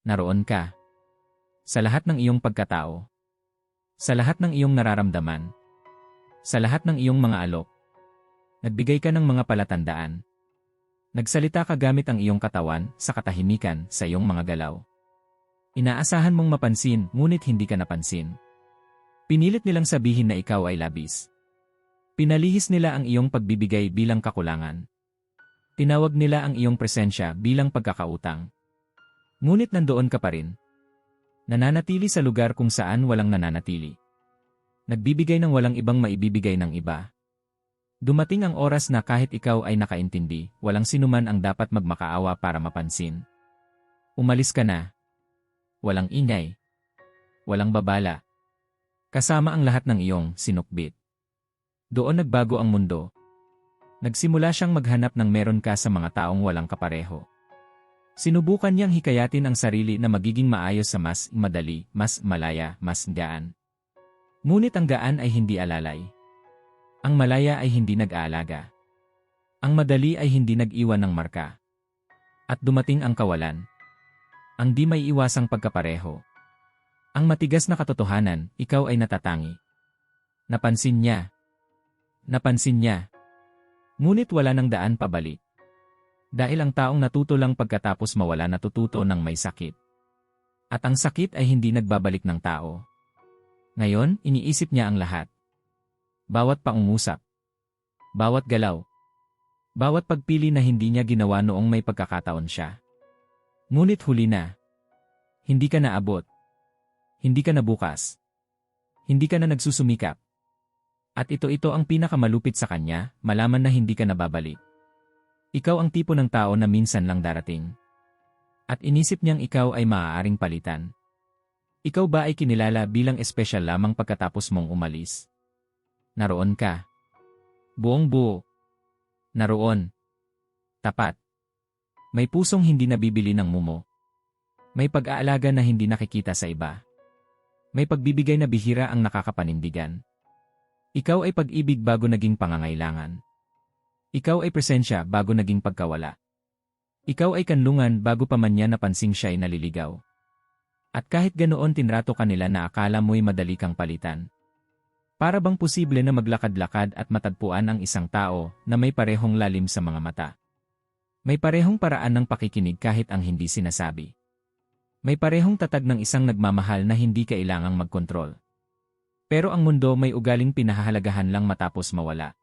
Naroon ka. Sa lahat ng iyong pagkatao. Sa lahat ng iyong nararamdaman. Sa lahat ng iyong mga alok. Nagbigay ka ng mga palatandaan. Nagsalita ka gamit ang iyong katawan sa katahimikan sa iyong mga galaw. Inaasahan mong mapansin ngunit hindi ka napansin. Pinilit nilang sabihin na ikaw ay labis. Pinalihis nila ang iyong pagbibigay bilang kakulangan. Tinawag nila ang iyong presensya bilang pagkakautang. Ngunit nandoon ka pa rin. Nananatili sa lugar kung saan walang nananatili. Nagbibigay ng walang ibang maibibigay ng iba. Dumating ang oras na kahit ikaw ay nakaintindi, walang sinuman ang dapat magmakaawa para mapansin. Umalis ka na. Walang ingay. Walang babala. Kasama ang lahat ng iyong sinukbit. Doon nagbago ang mundo. Nagsimula siyang maghanap ng meron ka sa mga taong walang kapareho. Sinubukan niyang hikayatin ang sarili na magiging maayos sa mas madali, mas malaya, mas gaan. Ngunit ang gaan ay hindi alalay. Ang malaya ay hindi nag-aalaga. Ang madali ay hindi nag-iwan ng marka. At dumating ang kawalan. Ang di may iwasang pagkapareho. Ang matigas na katotohanan, ikaw ay natatangi. Napansin niya. Napansin niya. Ngunit wala ng daan pabalik. Dahil ang taong natuto lang pagkatapos mawala natututo ng may sakit. At ang sakit ay hindi nagbabalik ng tao. Ngayon, iniisip niya ang lahat. Bawat pangungusap. Bawat galaw. Bawat pagpili na hindi niya ginawa noong may pagkakataon siya. Ngunit huli na. Hindi ka naabot. Hindi ka nabukas. Hindi ka na nagsusumikap. At ito-ito ang pinakamalupit sa kanya, malaman na hindi ka nababalik. Ikaw ang tipo ng tao na minsan lang darating. At inisip niyang ikaw ay maaaring palitan. Ikaw ba ay kinilala bilang espesyal lamang pagkatapos mong umalis? Naroon ka. Buong buo. Naroon. Tapat. May pusong hindi nabibili ng mumo. May pag-aalaga na hindi nakikita sa iba. May pagbibigay na bihira ang nakakapanindigan. Ikaw ay pag-ibig bago naging pangangailangan. Ikaw ay presensya bago naging pagkawala. Ikaw ay kanlungan bago pa man niya napansing siya ay naliligaw. At kahit ganoon tinrato kanila na akala mo'y madali kang palitan. Para bang posible na maglakad-lakad at matagpuan ang isang tao na may parehong lalim sa mga mata. May parehong paraan ng pakikinig kahit ang hindi sinasabi. May parehong tatag ng isang nagmamahal na hindi kailangang magkontrol. Pero ang mundo may ugaling pinahahalagahan lang matapos mawala.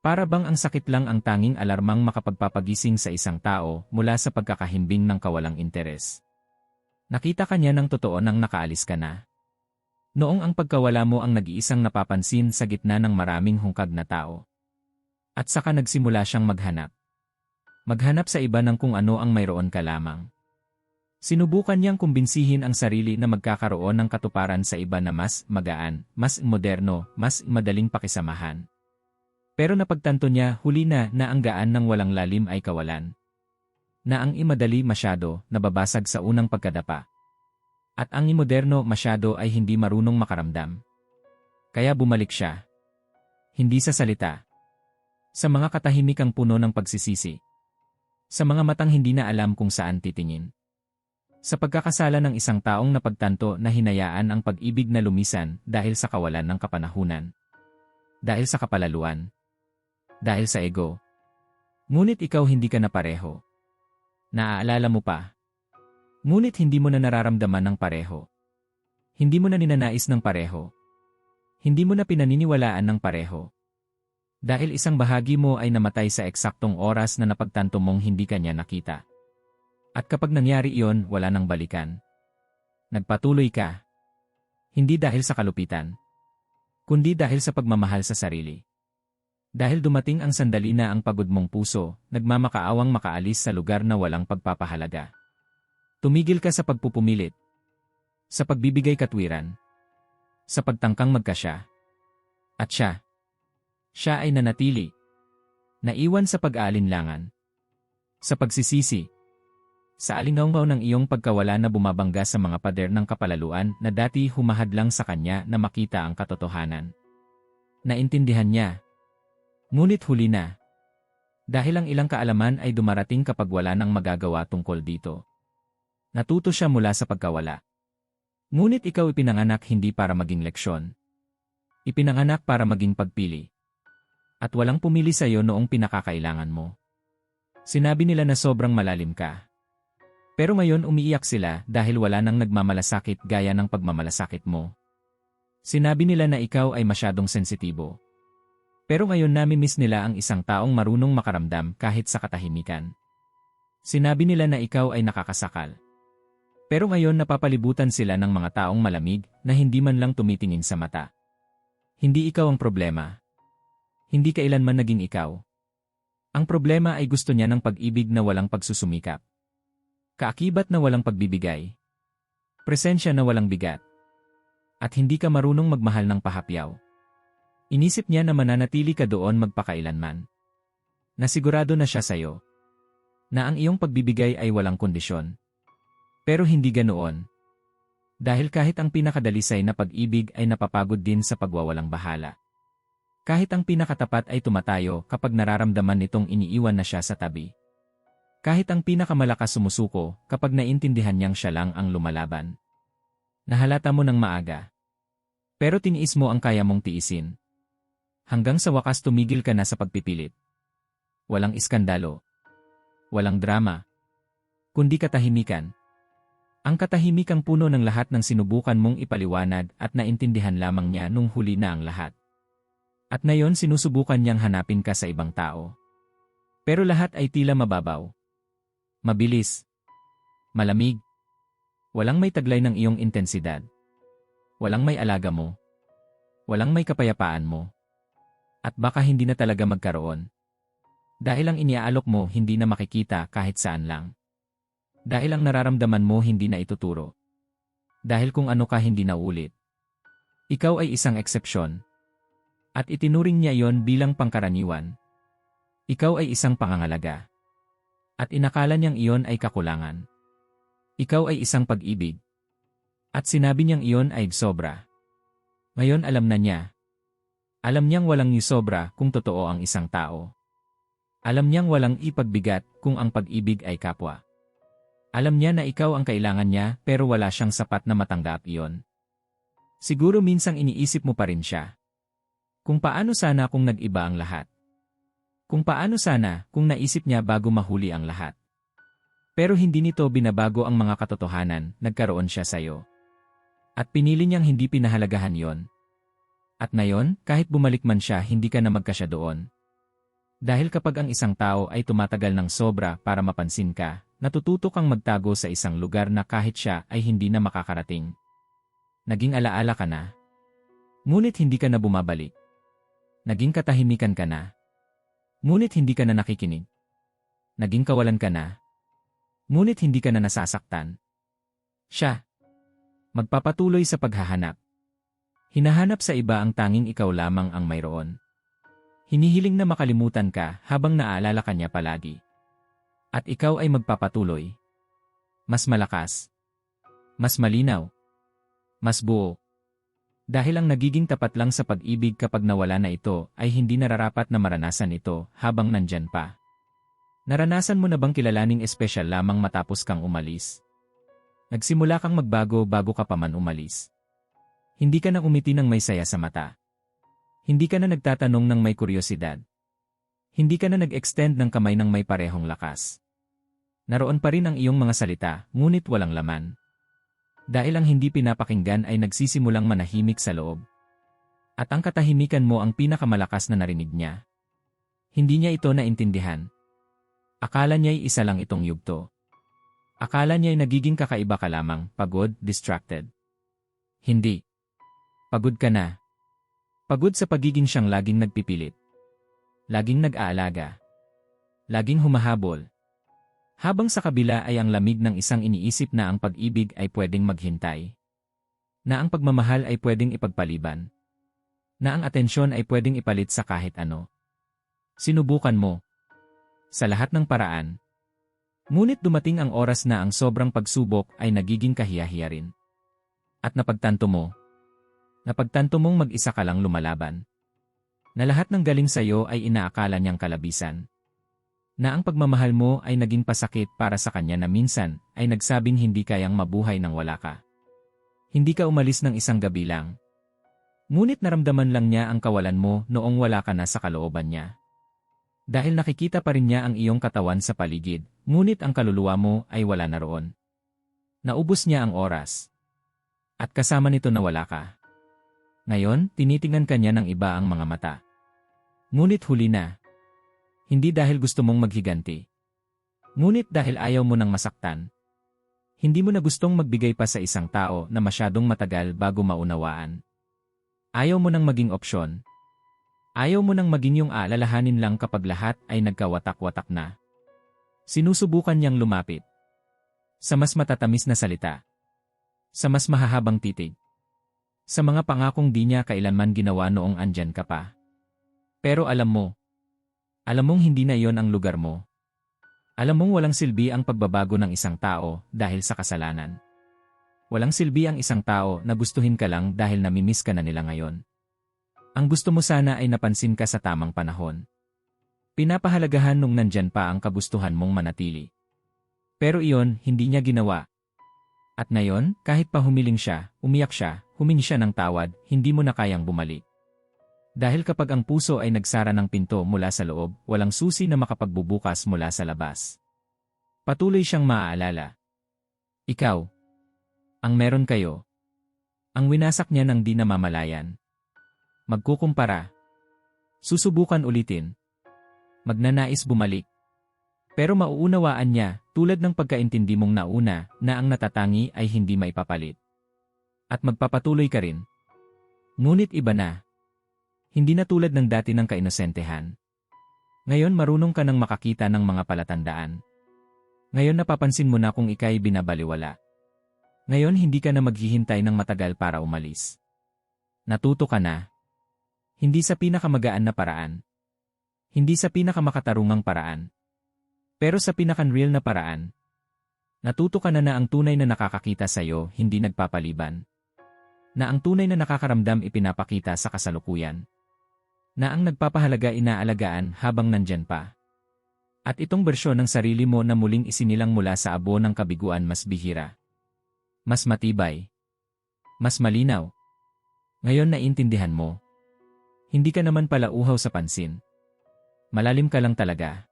Para bang ang sakit lang ang tanging alarmang makapagpapagising sa isang tao mula sa pagkakahimbing ng kawalang interes. Nakita ka niya ng totoo nang nakaalis ka na. Noong ang pagkawala mo ang nag-iisang napapansin sa gitna ng maraming hungkag na tao. At saka nagsimula siyang maghanap. Maghanap sa iba ng kung ano ang mayroon ka lamang. Sinubukan niyang kumbinsihin ang sarili na magkakaroon ng katuparan sa iba na mas magaan, mas moderno, mas madaling pakisamahan. Pero napagtanto niya huli na na ang gaan ng walang lalim ay kawalan. Na ang imadali masyado nababasag sa unang pagkadapa. At ang imoderno masyado ay hindi marunong makaramdam. Kaya bumalik siya. Hindi sa salita. Sa mga katahimikang puno ng pagsisisi. Sa mga matang hindi na alam kung saan titingin. Sa pagkakasala ng isang taong napagtanto na hinayaan ang pag-ibig na lumisan dahil sa kawalan ng kapanahunan. Dahil sa kapalaluan dahil sa ego. Ngunit ikaw hindi ka na pareho. Naaalala mo pa. Ngunit hindi mo na nararamdaman ng pareho. Hindi mo na ninanais ng pareho. Hindi mo na pinaniniwalaan ng pareho. Dahil isang bahagi mo ay namatay sa eksaktong oras na napagtanto mong hindi kanya nakita. At kapag nangyari iyon, wala nang balikan. Nagpatuloy ka. Hindi dahil sa kalupitan. Kundi dahil sa pagmamahal sa sarili. Dahil dumating ang sandali na ang pagod mong puso, nagmamakaawang makaalis sa lugar na walang pagpapahalaga. Tumigil ka sa pagpupumilit. Sa pagbibigay katwiran. Sa pagtangkang magkasya. At siya. Siya ay nanatili. Naiwan sa pag-aalinlangan. Sa pagsisisi. Sa alingaw ng iyong pagkawala na bumabangga sa mga pader ng kapalaluan na dati humahadlang sa kanya na makita ang katotohanan. Naintindihan niya Ngunit huli na. Dahil ang ilang kaalaman ay dumarating kapag wala nang magagawa tungkol dito. Natuto siya mula sa pagkawala. Ngunit ikaw ipinanganak hindi para maging leksyon. Ipinanganak para maging pagpili. At walang pumili sa iyo noong pinakakailangan mo. Sinabi nila na sobrang malalim ka. Pero ngayon umiiyak sila dahil wala nang nagmamalasakit gaya ng pagmamalasakit mo. Sinabi nila na ikaw ay masyadong sensitibo. Pero ngayon nami-miss nila ang isang taong marunong makaramdam kahit sa katahimikan. Sinabi nila na ikaw ay nakakasakal. Pero ngayon napapalibutan sila ng mga taong malamig na hindi man lang tumitingin sa mata. Hindi ikaw ang problema. Hindi kailanman naging ikaw. Ang problema ay gusto niya ng pag-ibig na walang pagsusumikap. Kaakibat na walang pagbibigay. Presensya na walang bigat. At hindi ka marunong magmahal ng pahapyaw. Inisip niya na mananatili ka doon magpakailanman. Nasigurado na siya sa'yo. Na ang iyong pagbibigay ay walang kondisyon. Pero hindi ganoon. Dahil kahit ang pinakadalisay na pag-ibig ay napapagod din sa pagwawalang bahala. Kahit ang pinakatapat ay tumatayo kapag nararamdaman nitong iniiwan na siya sa tabi. Kahit ang pinakamalakas sumusuko kapag naintindihan niyang siya lang ang lumalaban. Nahalata mo ng maaga. Pero tiniis mo ang kaya mong tiisin. Hanggang sa wakas tumigil ka na sa pagpipilit. Walang iskandalo. Walang drama. Kundi katahimikan. Ang katahimikang puno ng lahat ng sinubukan mong ipaliwanag at naintindihan lamang niya nung huli na ang lahat. At ngayon sinusubukan niyang hanapin ka sa ibang tao. Pero lahat ay tila mababaw. Mabilis. Malamig. Walang may taglay ng iyong intensidad. Walang may alaga mo. Walang may kapayapaan mo. At baka hindi na talaga magkaroon. Dahil ang iniaalok mo hindi na makikita kahit saan lang. Dahil ang nararamdaman mo hindi na ituturo. Dahil kung ano ka hindi na ulit. Ikaw ay isang eksepsyon. At itinuring niya yon bilang pangkaraniwan. Ikaw ay isang pangangalaga. At inakala niyang iyon ay kakulangan. Ikaw ay isang pag-ibig. At sinabi niyang iyon ay sobra. Ngayon alam na niya. Alam niyang walang sobra kung totoo ang isang tao. Alam niyang walang ipagbigat kung ang pag-ibig ay kapwa. Alam niya na ikaw ang kailangan niya pero wala siyang sapat na matanggap iyon. Siguro minsang iniisip mo pa rin siya. Kung paano sana kung nag-iba ang lahat. Kung paano sana kung naisip niya bago mahuli ang lahat. Pero hindi nito binabago ang mga katotohanan, nagkaroon siya sa'yo. At pinili niyang hindi pinahalagahan yon. At ngayon, kahit bumalik man siya hindi ka na magkasya doon. Dahil kapag ang isang tao ay tumatagal ng sobra para mapansin ka, natututo kang magtago sa isang lugar na kahit siya ay hindi na makakarating. Naging alaala ka na. Ngunit hindi ka na bumabalik. Naging katahimikan ka na. Ngunit hindi ka na nakikinig. Naging kawalan ka na. Ngunit hindi ka na nasasaktan. Siya. Magpapatuloy sa paghahanap. Hinahanap sa iba ang tanging ikaw lamang ang mayroon. Hinihiling na makalimutan ka habang naaalala ka niya palagi. At ikaw ay magpapatuloy. Mas malakas. Mas malinaw. Mas buo. Dahil ang nagiging tapat lang sa pag-ibig kapag nawala na ito ay hindi nararapat na maranasan ito habang nandyan pa. Naranasan mo na bang kilalaning espesyal lamang matapos kang umalis? Nagsimula kang magbago bago ka pa man umalis. Hindi ka na umiti ng may saya sa mata. Hindi ka na nagtatanong ng may kuryosidad. Hindi ka na nag-extend ng kamay ng may parehong lakas. Naroon pa rin ang iyong mga salita, ngunit walang laman. Dahil ang hindi pinapakinggan ay nagsisimulang manahimik sa loob. At ang katahimikan mo ang pinakamalakas na narinig niya. Hindi niya ito naintindihan. Akala niya'y isa lang itong yugto. Akala niya'y nagiging kakaiba ka lamang, pagod, distracted. Hindi. Pagod ka na. Pagod sa pagiging siyang laging nagpipilit. Laging nag-aalaga. Laging humahabol. Habang sa kabila ay ang lamig ng isang iniisip na ang pag-ibig ay pwedeng maghintay. Na ang pagmamahal ay pwedeng ipagpaliban. Na ang atensyon ay pwedeng ipalit sa kahit ano. Sinubukan mo. Sa lahat ng paraan. Ngunit dumating ang oras na ang sobrang pagsubok ay nagiging kahiyahiya rin. At napagtanto mo. Napagtanto mong mag-isa ka lang lumalaban na lahat ng galing sa iyo ay inaakala niyang kalabisan. Na ang pagmamahal mo ay naging pasakit para sa kanya na minsan ay nagsabing hindi kayang mabuhay nang wala ka. Hindi ka umalis ng isang gabi lang. Ngunit naramdaman lang niya ang kawalan mo noong wala ka na sa kalooban niya. Dahil nakikita pa rin niya ang iyong katawan sa paligid, ngunit ang kaluluwa mo ay wala na roon. Naubos niya ang oras. At kasama nito na wala ka. Ngayon, tinitingnan ka niya ng iba ang mga mata. Ngunit huli na. Hindi dahil gusto mong maghiganti. Ngunit dahil ayaw mo nang masaktan. Hindi mo na gustong magbigay pa sa isang tao na masyadong matagal bago maunawaan. Ayaw mo nang maging opsyon. Ayaw mo nang maging yung alalahanin lang kapag lahat ay nagkawatak-watak na. Sinusubukan niyang lumapit. Sa mas matatamis na salita. Sa mas mahahabang titig. Sa mga pangakong di niya kailanman ginawa noong andyan ka pa. Pero alam mo, alam mong hindi na iyon ang lugar mo. Alam mong walang silbi ang pagbabago ng isang tao dahil sa kasalanan. Walang silbi ang isang tao na gustuhin ka lang dahil namimiss ka na nila ngayon. Ang gusto mo sana ay napansin ka sa tamang panahon. Pinapahalagahan nung nandyan pa ang kagustuhan mong manatili. Pero iyon, hindi niya ginawa. At ngayon, kahit pa humiling siya, umiyak siya, humingi siya ng tawad, hindi mo na kayang bumalik. Dahil kapag ang puso ay nagsara ng pinto mula sa loob, walang susi na makapagbubukas mula sa labas. Patuloy siyang maaalala. Ikaw. Ang meron kayo. Ang winasak niya ng di namamalayan. Magkukumpara. Susubukan ulitin. Magnanais bumalik. Pero mauunawaan niya, tulad ng pagkaintindi mong nauna, na ang natatangi ay hindi maipapalit. At magpapatuloy ka rin. Ngunit iba na. Hindi na tulad ng dati ng kainosentehan. Ngayon marunong ka nang makakita ng mga palatandaan. Ngayon napapansin mo na kung ikay binabaliwala. Ngayon hindi ka na maghihintay ng matagal para umalis. Natuto ka na. Hindi sa pinakamagaan na paraan. Hindi sa pinakamakatarungang paraan. Pero sa pinakanreal na paraan. Natuto ka na na ang tunay na nakakakita sa iyo hindi nagpapaliban. Na ang tunay na nakakaramdam ipinapakita sa kasalukuyan na ang nagpapahalaga inaalagaan habang nandyan pa. At itong bersyon ng sarili mo na muling isinilang mula sa abo ng kabiguan mas bihira. Mas matibay. Mas malinaw. Ngayon naintindihan mo. Hindi ka naman pala uhaw sa pansin. Malalim ka lang talaga.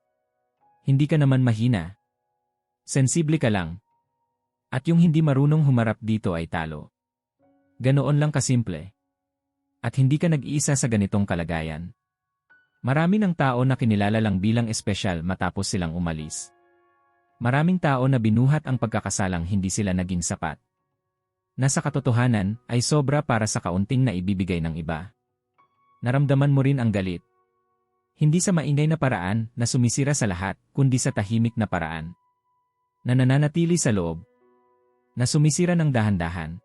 Hindi ka naman mahina. Sensible ka lang. At yung hindi marunong humarap dito ay talo. Ganoon lang kasimple. At hindi ka nag-iisa sa ganitong kalagayan. Marami ng tao na kinilala lang bilang espesyal matapos silang umalis. Maraming tao na binuhat ang pagkakasalang hindi sila naging sapat. Nasa katotohanan ay sobra para sa kaunting na ibibigay ng iba. Naramdaman mo rin ang galit. Hindi sa maingay na paraan na sumisira sa lahat, kundi sa tahimik na paraan. Na nananatili sa loob. Na sumisira ng dahan-dahan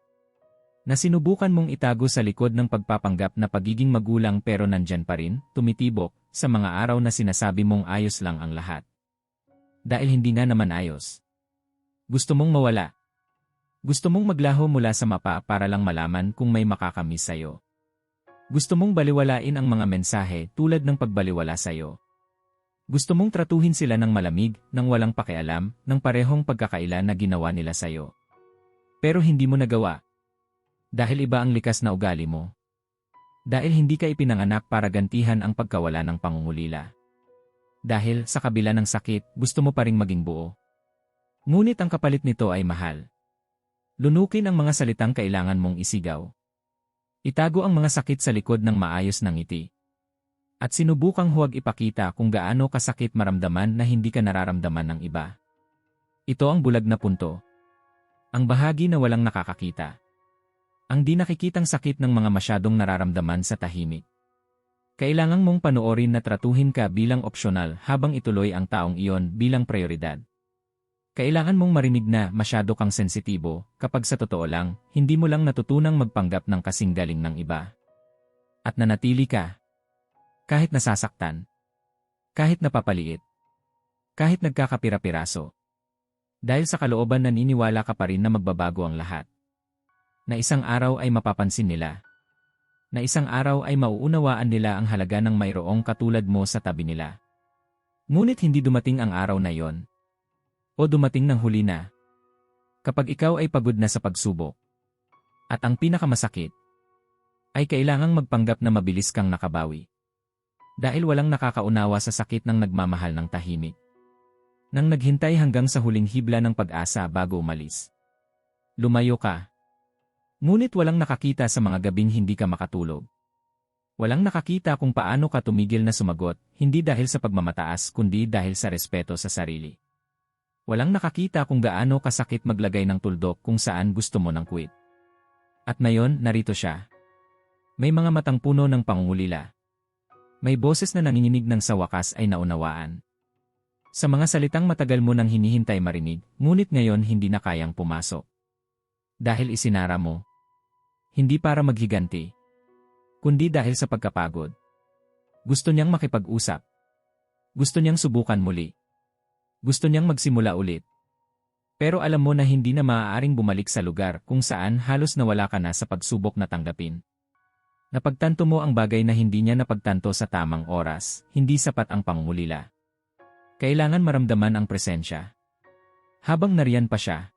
na sinubukan mong itago sa likod ng pagpapanggap na pagiging magulang pero nandyan pa rin, tumitibok, sa mga araw na sinasabi mong ayos lang ang lahat. Dahil hindi nga naman ayos. Gusto mong mawala. Gusto mong maglaho mula sa mapa para lang malaman kung may makakamiss sa'yo. Gusto mong baliwalain ang mga mensahe tulad ng pagbaliwala sa'yo. Gusto mong tratuhin sila ng malamig, ng walang pakialam, ng parehong pagkakaila na ginawa nila sa'yo. Pero hindi mo nagawa. Dahil iba ang likas na ugali mo. Dahil hindi ka ipinanganak para gantihan ang pagkawala ng pangungulila. Dahil sa kabila ng sakit, gusto mo pa ring maging buo. Ngunit ang kapalit nito ay mahal. Lunukin ang mga salitang kailangan mong isigaw. Itago ang mga sakit sa likod ng maayos ng ngiti. At sinubukang huwag ipakita kung gaano kasakit maramdaman na hindi ka nararamdaman ng iba. Ito ang bulag na punto. Ang bahagi na walang nakakakita. Ang di nakikitang sakit ng mga masyadong nararamdaman sa tahimik. Kailangan mong panoorin na tratuhin ka bilang opsyonal habang ituloy ang taong iyon bilang prioridad. Kailangan mong marinig na masyado kang sensitibo kapag sa totoo lang, hindi mo lang natutunang magpanggap ng kasing galing ng iba. At nanatili ka. Kahit nasasaktan. Kahit napapaliit. Kahit nagkakapira-piraso. Dahil sa kalooban naniniwala ka pa rin na magbabago ang lahat na isang araw ay mapapansin nila. Na isang araw ay mauunawaan nila ang halaga ng mayroong katulad mo sa tabi nila. Ngunit hindi dumating ang araw na yon. O dumating ng huli na. Kapag ikaw ay pagod na sa pagsubok. At ang pinakamasakit, ay kailangang magpanggap na mabilis kang nakabawi. Dahil walang nakakaunawa sa sakit ng nagmamahal ng tahimik. Nang naghintay hanggang sa huling hibla ng pag-asa bago umalis. Lumayo ka. Ngunit walang nakakita sa mga gabing hindi ka makatulog. Walang nakakita kung paano ka tumigil na sumagot, hindi dahil sa pagmamataas kundi dahil sa respeto sa sarili. Walang nakakita kung gaano kasakit maglagay ng tuldok kung saan gusto mo ng quit. At ngayon, narito siya. May mga matang puno ng pangungulila. May boses na nanginginig ng sa wakas ay naunawaan. Sa mga salitang matagal mo nang hinihintay marinig, ngunit ngayon hindi na kayang pumasok. Dahil isinara mo. Hindi para maghiganti. Kundi dahil sa pagkapagod. Gusto niyang makipag-usap. Gusto niyang subukan muli. Gusto niyang magsimula ulit. Pero alam mo na hindi na maaaring bumalik sa lugar kung saan halos nawala ka na sa pagsubok na tanggapin. Napagtanto mo ang bagay na hindi niya napagtanto sa tamang oras, hindi sapat ang pangungulila. Kailangan maramdaman ang presensya. Habang nariyan pa siya,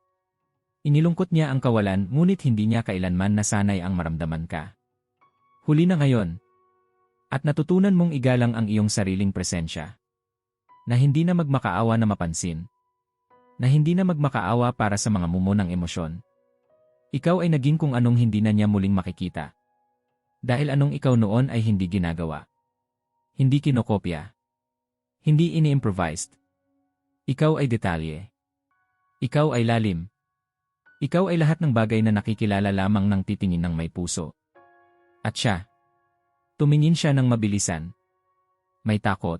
inilungkot niya ang kawalan ngunit hindi niya kailanman nasanay ang maramdaman ka. Huli na ngayon. At natutunan mong igalang ang iyong sariling presensya. Na hindi na magmakaawa na mapansin. Na hindi na magmakaawa para sa mga mumo ng emosyon. Ikaw ay naging kung anong hindi na niya muling makikita. Dahil anong ikaw noon ay hindi ginagawa. Hindi kinokopya. Hindi ini-improvised. Ikaw ay detalye. Ikaw ay lalim. Ikaw ay lahat ng bagay na nakikilala lamang ng titingin ng may puso. At siya. Tumingin siya ng mabilisan. May takot.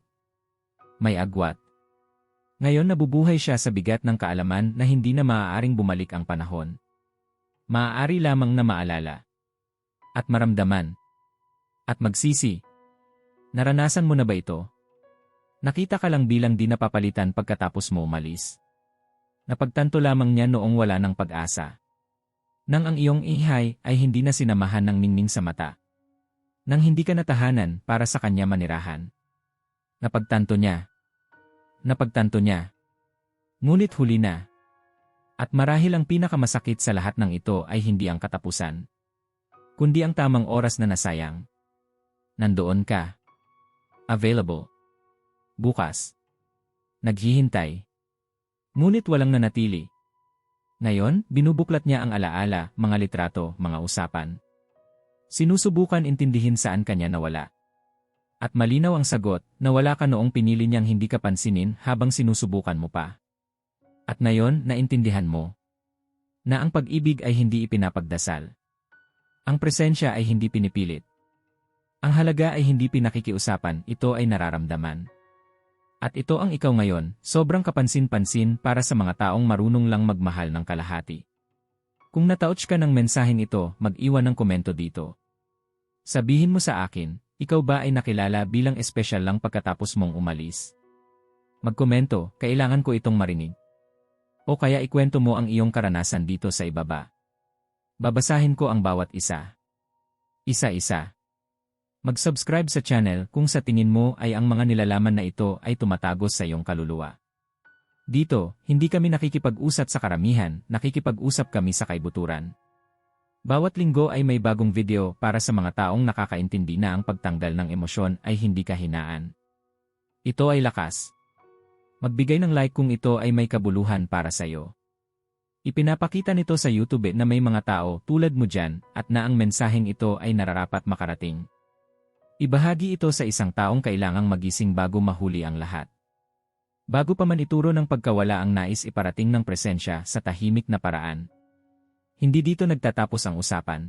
May agwat. Ngayon nabubuhay siya sa bigat ng kaalaman na hindi na maaaring bumalik ang panahon. Maaari lamang na maalala. At maramdaman. At magsisi. Naranasan mo na ba ito? Nakita ka lang bilang di napapalitan pagkatapos mo umalis. Napagtanto lamang niya noong wala ng pag-asa. Nang ang iyong ihay ay hindi na sinamahan ng ningning sa mata. Nang hindi ka natahanan para sa kanya manirahan. Napagtanto niya. Napagtanto niya. Ngunit huli na. At marahil ang pinakamasakit sa lahat ng ito ay hindi ang katapusan. Kundi ang tamang oras na nasayang. Nandoon ka. Available. Bukas. Naghihintay. Ngunit walang nanatili. Ngayon, binubuklat niya ang alaala, mga litrato, mga usapan. Sinusubukan intindihin saan kanya nawala. At malinaw ang sagot, nawala ka noong pinili niyang hindi ka pansinin habang sinusubukan mo pa. At ngayon, naintindihan mo na ang pag-ibig ay hindi ipinapagdasal. Ang presensya ay hindi pinipilit. Ang halaga ay hindi pinakikiusapan, ito ay nararamdaman. At ito ang ikaw ngayon, sobrang kapansin-pansin para sa mga taong marunong lang magmahal ng kalahati. Kung natouch ka ng mensaheng ito, mag-iwan ng komento dito. Sabihin mo sa akin, ikaw ba ay nakilala bilang espesyal lang pagkatapos mong umalis? Magkomento, kailangan ko itong marinig. O kaya ikwento mo ang iyong karanasan dito sa ibaba. Babasahin ko ang bawat isa. Isa-isa. Mag-subscribe sa channel kung sa tingin mo ay ang mga nilalaman na ito ay tumatagos sa iyong kaluluwa. Dito, hindi kami nakikipag-usap sa karamihan, nakikipag-usap kami sa kaibuturan. Bawat linggo ay may bagong video para sa mga taong nakakaintindi na ang pagtanggal ng emosyon ay hindi kahinaan. Ito ay lakas. Magbigay ng like kung ito ay may kabuluhan para sa iyo. Ipinapakita nito sa YouTube na may mga tao tulad mo dyan at na ang mensaheng ito ay nararapat makarating. Ibahagi ito sa isang taong kailangang magising bago mahuli ang lahat. Bago pa man ituro ng pagkawala ang nais iparating ng presensya sa tahimik na paraan. Hindi dito nagtatapos ang usapan.